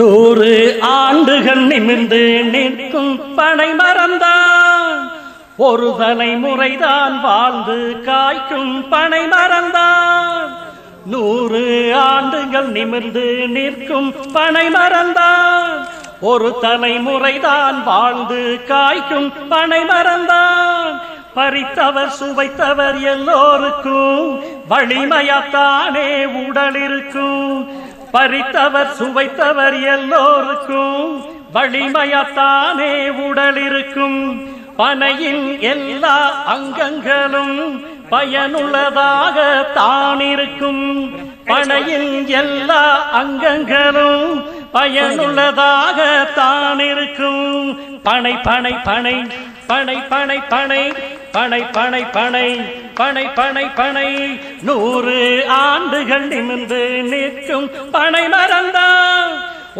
நூறு ஆண்டுகள் நிமிர்ந்து நிற்கும் பனை மறந்தான் ஒரு தலைமுறைதான் வாழ்ந்து காய்க்கும் பனை மறந்தான் நூறு ஆண்டுகள் நிமிர்ந்து நிற்கும் பனை மறந்தான் ஒரு தலைமுறைதான் வாழ்ந்து காய்க்கும் பனை மறந்தான் பறித்தவர் சுவைத்தவர் எல்லோருக்கும் வலிமையாத்தானே உடல் இருக்கும் பறித்தவர் சுவைத்தவர் எல்லோருக்கும் வலிமையத்தானே உடல் இருக்கும் பனையின் எல்லா அங்கங்களும் பயனுள்ளதாக தான் இருக்கும் பனையின் எல்லா அங்கங்களும் பயனுள்ளதாக தான் இருக்கும் பனை பனை பனை பனை பனை பனை பனை பனை பனை பனை பனை பனை. நூறு ஆண்டுகள் நிமிந்து நிற்கும் பனை மறந்தான்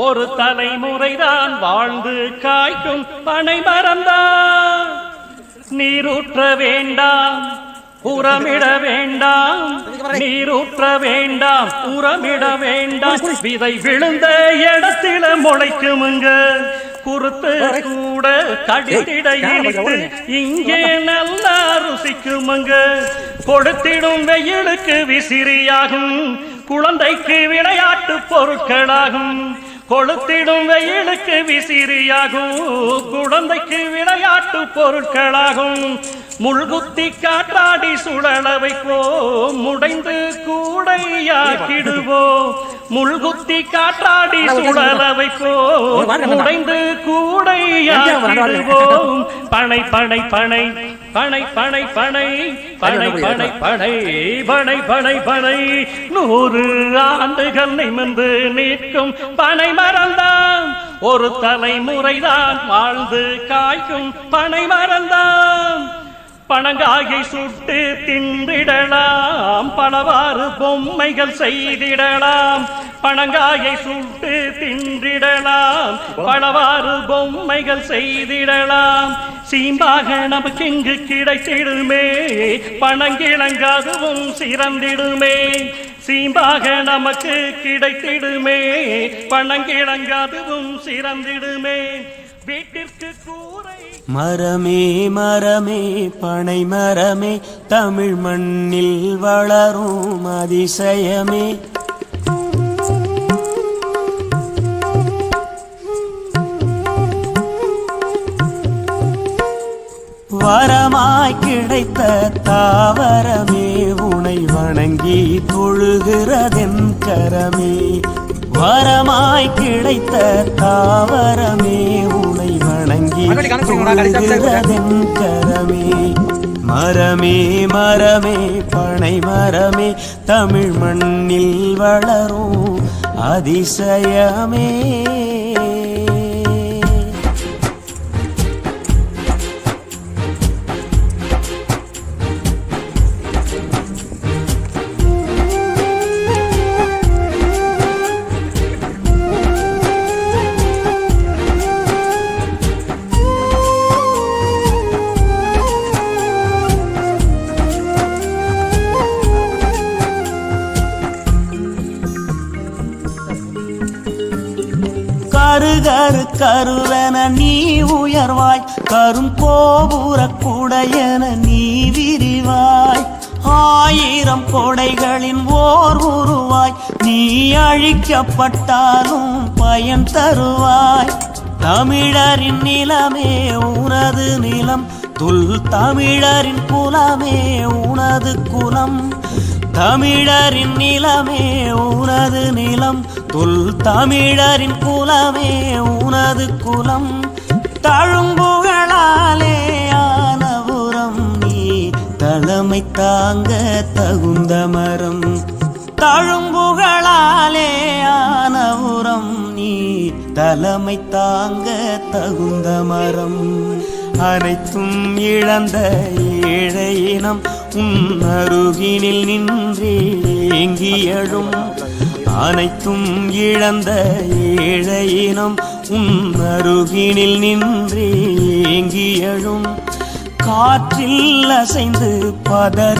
ஒரு தலைமுறைதான் வாழ்ந்து காய்க்கும் பனை மறந்தான் நீரூற்ற வேண்டாம் உரமிட வேண்டாம். நீரூற்ற வேண்டாம் உரமிட வேண்டாம். விதை விழுந்த இடத்தில முளைக்குமுங்க குறுத்து கூட கடித்திட இனித்து இங்கே நல்லா ருசிக்குமுங்க. கொடுத்திடும் வெயிலுக்கு விசிறியாகும். குழந்தைக்கு விளையாட்டு பொருட்களாகும். கொளுத்திடும் வெயிலுக்கு விசிறியாகும். குழந்தைக்கு விளையாட்டு பொருட்களாகும். முள்குத்தி காற்றாடி சுழல வைப்போம். முடைந்து கூடையாக்கிடுவோம். முள்குத்தி காற்றாடி சுழல வைப்போம் முடைந்து கூடையாக்கிடுவோம் பனை பனை பனை பனை பனை பனை பனை பனை பனை பனை பனை பனை நூறு ஆண்டுகள் நிமிர்ந்து நிற்கும் பனை மறந்தான் ஒரு தலைமுறைதான் வாழ்ந்து காய்க்கும் பனை மறந்தான் பணங்காயை சுட்டு தின்றிடலாம். பலவாறு பொம்மைகள் செய்திடலாம். பணங்காயை சுட்டு தின்றிடலாம். பலவாறு பொம்மைகள் செய்திடலாம். சீம்பாக நமக்கு இங்கு கிடைத்திடுமே. பணங்கிழங்காகவும் சிறந்திடுமே. சீம்பாக நமக்கு கிடைத்திடுமே. பணங்கிழங்காகவும் சிறந்திடுமே. வீட்டிற்கு கூரை மரமே மரமே பனை மரமே தமிழ் மண்ணில் வளரும் அதிசயமே. வரமாய் கிடைத்த தாவரமே உனை வணங்கி தொழுகிறதென் கரமே. வரமாய் கிடைத்த தாவரமே உனை கரமே மரமே மரமே பனை மரமே தமிழ் மண்ணில் வளரும் அதிசயமே. கரு கரு கருவென நீ உயர்வாய். கரும் கோபுர குடையென நீ விரிவாய். ஆயிரம் கொடைகளின் ஓர் உருவாய். நீ அழிக்கப்பட்டாலும் பயன் தருவாய். தமிழரின் நிலமே உனது நிலம். துல் தமிழரின் குலமே உனது குலம். தமிழரின் நிலமே உனது நிலம். துல் தமிழரின் குலமே உனது குலம். தழும்புகளாலே ஆனபுரம் நீ தலைமை தாங்க தகுந்த மரம். தழும்புகளாலே தலைமை தாங்க தகுந்த மரம். அனைத்தும் இழந்த ஏழையினம் உன் அருகினில் நின்றே ஏங்கியழும் அனைத்தும் இழந்த ஏழையினம் உன் அருகினில் நின்றே ஏங்கியழும் காற்றில் அசைந்து பதறி